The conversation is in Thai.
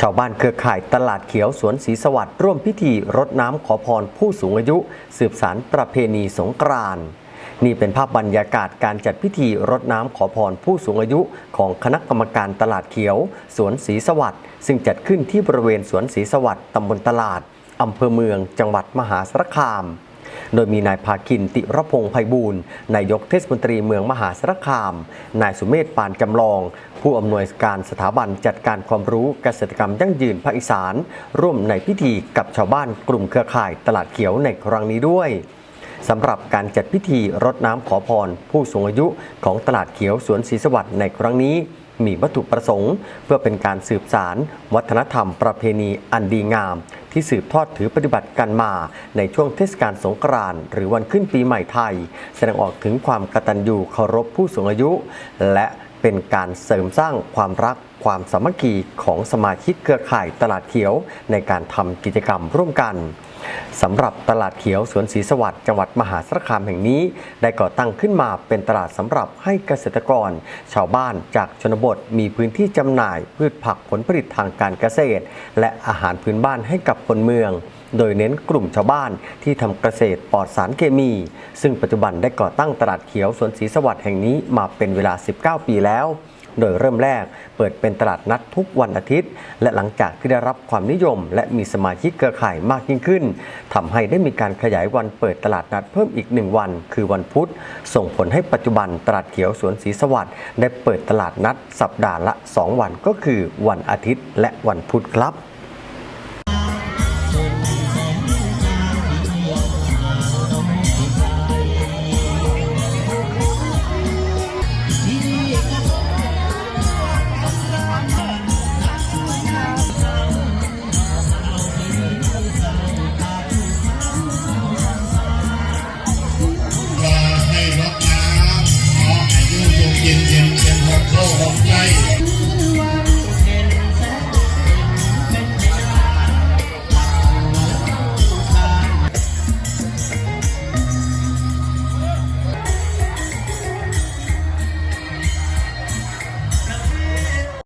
ชาวบ้านเครือข่ายตลาดเขียวสวนศรีสวัสดิ์ร่วมพิธีรดน้ำขอพรผู้สูงอายุ สืบสารประเพณีสงกรานต์นี่เป็นภาพบรรยากาศการจัดพิธีรดน้ำขอพรผู้สูงอายุ ของคณะกรรมการตลาดเขียว สวนศรีสวัสดิ์ซึ่งจัดขึ้นที่บริเวณสวนศรีสวัสดิ์ตำบลตลาดอำเภอเมืองจังหวัดมหาสารคาม โดยมีนายภาคินติรพงษ์ไพบูลนายกเทศมนตรีเมืองมหาสารคาม นายสุเมธปานจำลอง ผู้อำนวยการสถาบันจัดการความรู้เกษตรกรรมยั่งยืนภาคอีสาน ร่วมในพิธีกับชาวบ้านกลุ่มเครือข่ายตลาดเขียวในครั้งนี้ด้วยสำหรับการจัดพิธีรดน้ำขอพร ผู้สูงอายุของตลาดเขียวสวนศรีสวัสดิ์ในครั้งนี้ มีวัตถุประสงค์ เพื่อเป็นการสืบสาร วัฒนธรรมประเพณีอันดีงาม ที่สืบทอดถือปฏิบัติกันมาในช่วงเทศกาลสงกรานต์หรือวันขึ้นปีใหม่ไทย แสดงออกถึงความกตัญญูเคารพผู้สูงอายุ และเป็นการเสริมสร้างความรักความสามัคคีของสมาชิกเครือข่ายตลาดเขียวในการทำกิจกรรมร่วมกันสำหรับตลาดเขียวสวนศรีสวัสดิ์จังหวัดมหาสารคามแห่งนี้ ได้ก่อตั้งขึ้นมาเป็นตลาดสำหรับให้เกษตรกร ชาวบ้านจากชนบทมีพื้นที่จำหน่ายพืชผักผลผลิตทางการเกษตร และอาหารพื้นบ้านให้กับคนเมือง โดยเน้นกลุ่มชาวบ้านที่ทำเกษตรปลอดสารเคมี ซึ่งปัจจุบันได้ก่อตั้งตลาดเขียวสวนศรีสวัสดิ์แห่งนี้มาเป็นเวลา 19 ปีแล้ว โดยเริ่มแรกเปิดเป็นตลาดนัดทุกวันอาทิตย์ และหลังจากที่ได้รับความนิยม และมีสมาชิกเครือข่ายมากยิ่งขึ้นทำให้ได้มีการขยายวันเปิดตลาดนัดเพิ่มอีกหนึ่งวัน คือวันพุธ ส่งผลให้ปัจจุบันตลาดเขียวสวนศรีสวัสดิ์ได้เปิดตลาดนัดสัปดาห์ละ 2 วันก็คือวันอาทิตย์และวันพุธครับ